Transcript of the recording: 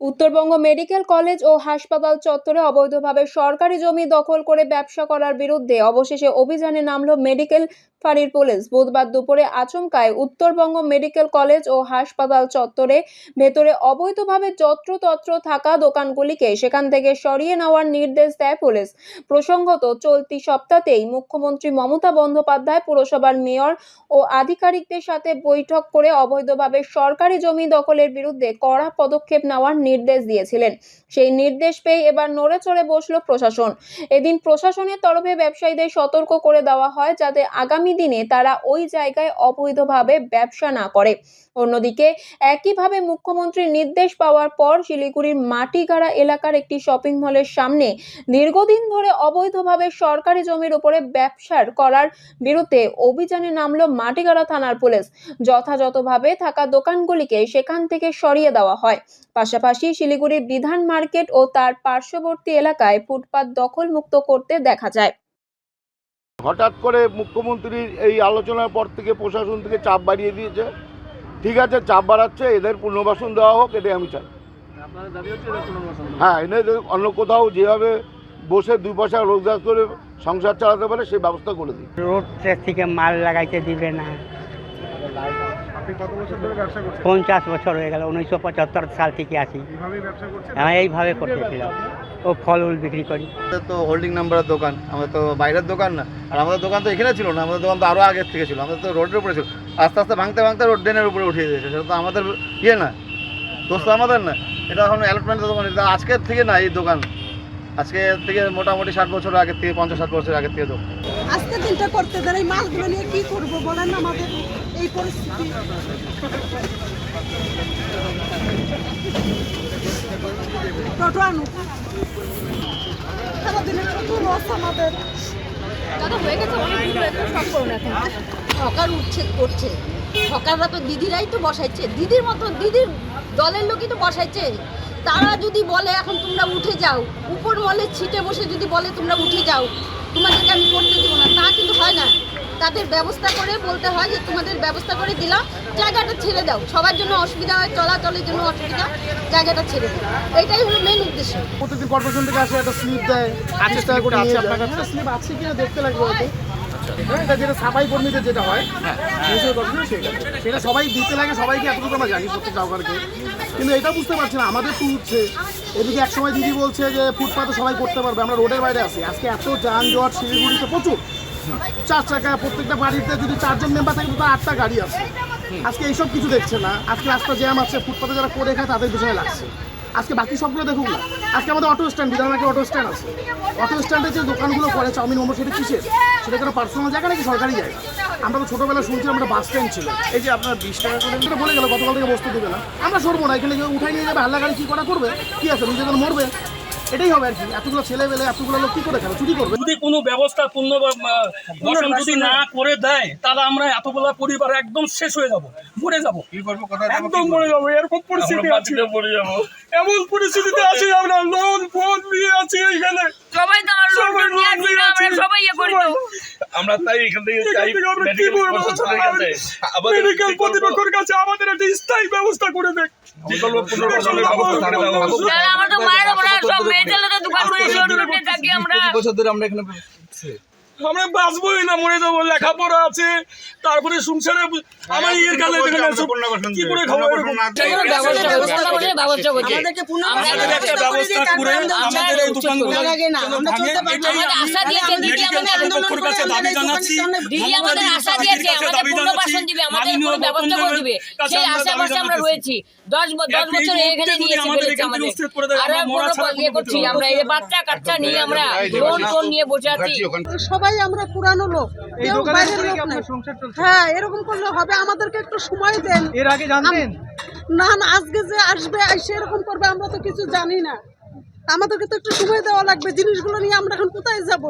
Uttarbanga medical college ও হাসপাতাল চত্বরে অবৈধভাবে সরকারি জমি দখল করে ব্যবসা করার বিরুদ্ধে অবশেষে অভিযানে নামল মেডিকেল ফাঁড়ির পুলিশ। বুধবার দুপুরে আচমকায় উত্তরবঙ্গ মেডিকেল কলেজ ও হাসপাতাল চত্বরে ভেতরে অবৈধভাবে যত্রতত্র থাকা দোকানগুলিকে সেখান থেকে সরিয়ে নেওয়ার নির্দেশ দেয় পুলিশ। প্রসঙ্গত, চলতি সপ্তাহতেই মুখ্যমন্ত্রী মমতা বন্দ্যোপাধ্যায় পুরসভার মেয়র ও আধিকারিকদের সাথে বৈঠক করে অবৈধভাবে সরকারি জমি দখলের বিরুদ্ধে কড়া পদক্ষেপ নেওয়ার নির্দেশ দিয়েছিলেন। সেই নির্দেশ পেয়ে এবার নড়ে চড়ে বসল প্রশাসন। এদিন প্রশাসনের তরফে ব্যবসায়ীদের সতর্ক করে দেওয়া হয় যাতে আগামী দিনে তারা ওই জায়গায় অবৈধভাবে ব্যবসা না করে। অন্যদিকে একইভাবে মুখ্যমন্ত্রীর নির্দেশ পাওয়ার পর শিলিগুড়ির মাটিগাড়া এলাকার একটি শপিং মলের সামনে দীর্ঘদিন ধরে অবৈধভাবে সরকারি জমির উপরে ব্যবসার করার বিরুদ্ধে অভিযানে নামলো মাটিগাড়া থানার পুলিশ। যথাযথভাবে থাকা দোকানগুলিকে সেখান থেকে সরিয়ে দেওয়া হয়। পাশাপাশি শিলিগুড়ির বিধান মার্কেট ও তার পার্শ্ববর্তী এলাকায় ফুটপাত দখল মুক্ত করতে দেখা যায়। হঠাৎ করে মুখ্যমন্ত্রীর এই আলোচনার পর থেকে প্রশাসন থেকে চাপ বাড়িয়ে দিয়েছে। ঠিক আছে চাপ বাড়াচ্ছে এদের পুনর্বাসন দেওয়া হোক এটাই আমি চাই। আপনাদের দাবি হচ্ছে এটা পুনর্বাসন হ্যাঁ এনে অন্য কোথাও যেভাবে বসে দুই পয়সা রোজগার করে সংসার চালাতে পারে সেই ব্যবস্থা করে দিই। রোড থেকে মাল লাগাইতে দিবে না। পঞ্চাশ বছর হয়ে গেল উনিশশো পঁচাত্তর সাল থেকে আসি আমি এইভাবে করতেছিলাম। ও ফল উল বিক্রি করি। তো হোল্ডিং নাম্বারের দোকান আমাদের তো বাইরের দোকান না। আর আমাদের দোকান তো এখানে ছিল না আমাদের দোকান তো আরও আগের থেকে ছিল। আমাদের তো রোডের উপরে ছিল। আস্তে আস্তে ভাঙতে ভাঙতে রোড ড্রেনের উপরে উঠিয়ে দিয়েছে। সেটা তো আমাদের ইয়ে না দোষ তো আমাদের না। এটা এখন অ্যালটমেন্টের দোকান এটা আজকের থেকে না এই দোকান। আজকে থেকে মোটামুটি ষাট বছর আগের থেকে পঞ্চাশ ষাট বছর আগের থেকে দোকান। আজকে দিনটা করতে দেন এই মাছগুলো নিয়ে কি করব বলেন আমাদের? এই পরিস্থিতি। টোটো আনু সারাদিনে কত লস আমাদের। দাদা হয়ে গেছে অনেক দূর সব করুন এখন। হকার উঠছে করছে। হকাররা তো দিদিরাই তো বসাইছে। দিদির মতো দিদির দলের লোকই তো বসাইছে। তারা যদি বলে এখন তোমরা উঠে যাও। উপর মলে ছিটে বসে যদি বলে তোমরা উঠে যাও। তোমাদেরকে আমি করতে দিব না। তা কিন্তু হয় না। তাদের ব্যবস্থা করে বলতে হয় যে তোমাদের ব্যবস্থা করে দিলাম জায়গাটা ছেড়ে দাও। সবার জন্য অসুবিধা হয় চলাচলের জন্য অসুবিধা জায়গাটা ছেড়ে দাও। এটাই হলো মেন উদ্দেশ্য। প্রতিদিন কর্পোরেশন থেকে আসে একটা স্লিপ দেয় করে নিয়ে যায়। হ্যাঁ স্লিপ আছে কিনা দেখতে লাগবে হয়তো। হ্যাঁ, এটা যেটা সাফাই কর্মীদের যেটা হয় সেটা। সেটা সবাই দিতে লাগে সবাইকে এতটুকু আমরা জানি প্রত্যেক কাউকারকে কিন্তু এটা বুঝতে পারছি না আমাদের তো উঠছে এদিকে এক সময় দিদি বলছে যে ফুটপাতে সবাই করতে পারবে আমরা রোডের বাইরে আছি। আজকে এত যানজট শিলিগুড়িতে প্রচুর। চার চাকা প্রত্যেকটা বাড়িতে যদি চারজন মেম্বার থাকে তো আটটা গাড়ি আছে। আজকে এইসব কিছু দেখছে না। আজকে রাস্তা জ্যাম আছে ফুটপাতে যারা করে খায় তাদের বিষয়ে লাগছে। আজকে বাকি সবগুলো দেখুন না। আজকে আমাদের অটো স্ট্যান্ড বিধানকে অটো স্ট্যান্ড আছে। অটো স্ট্যান্ডে যে দোকানগুলো করে চাউমিন মোমো সেটা কিসের? সেটা কোনো পার্সোনাল জায়গা নাকি সরকারি জায়গা? আমরা তো ছোটোবেলা শুনছিলাম আমরা বাস স্ট্যান্ড ছিল। এই যে আপনার বিশ টাকা করে সেটা বলে গেল গতকাল থেকে বসতে দেবে না। আমরা সরবো না এখানে উঠাই নিয়ে যাবে হাল্লা গাড়ি কী করা করবে? কী আছে? নিজেদের মরবে? এটাই হবে আর কি। এতগুলো ছেলে পেলে এতগুলো লোক কি করে খাবে? চুরি করবে? যদি কোনো ব্যবস্থা পূর্ণ দর্শন যদি না করে দেয় তাহলে আমরা এতগুলো পরিবার একদম শেষ হয়ে যাব মরে যাব। একদম মরে যাব এরকম পরিস্থিতি আছে। এমন পরিস্থিতিতে আছি আমরা লোন ফোন নিয়ে আছি এইখানে। সবাই তো আমার সবাই loan নিয়ে আছি। সবাই ইয়ে করি তো আমরা তাই এখান থেকে চাই মেডিকেল বলব? কাছে আমাদের একটা স্থায়ী ব্যবস্থা করে দেখ যে পুনর্বাসনের ব্যবস্থা করে দেওয়া হোক। তো মায়ের ওপরে সব মেয়ে দোকান করে শোরুমে থাকি আমরা বছর ধরে আমরা এখানে আমরা বাঁচবোই না মরে যাব লেখাপড়া আছে তারপরে সংসারে আমার ইয়ের কালে কি করে খাব ব্যবস্থা করে ব্যবস্থা করছে আমাদের একটা ব্যবস্থা করে আমাদের এই দোকানগুলো আমাদের আশা দিয়েছে দিদি আমাদের পক্ষের কাছে দাবি জানাচ্ছি দিদি আমাদের আশা দিয়েছে আমাদের পুনর্বাসন দিবে আমাদের কোনো ব্যবস্থা করে দিবে। সেই আশা পাশে আমরা রয়েছি। দশ বছর এখানে নিয়ে ইয়ে আমরা এই বাচ্চা কাচ্চা নিয়ে আমরা লোন টোন নিয়ে বসে আছি। সবাই আমরা পুরানো লোক। কেউ বাইরের লোক না হ্যাঁ এরকম করলে হবে। আমাদেরকে একটু সময় দেন। এর আগে জানতেন? না না আজকে যে আসবে এসে এরকম করবে আমরা তো কিছু জানি না। আমাদেরকে তো একটু সময় দেওয়া লাগবে। জিনিসগুলো নিয়ে আমরা এখন কোথায় যাব?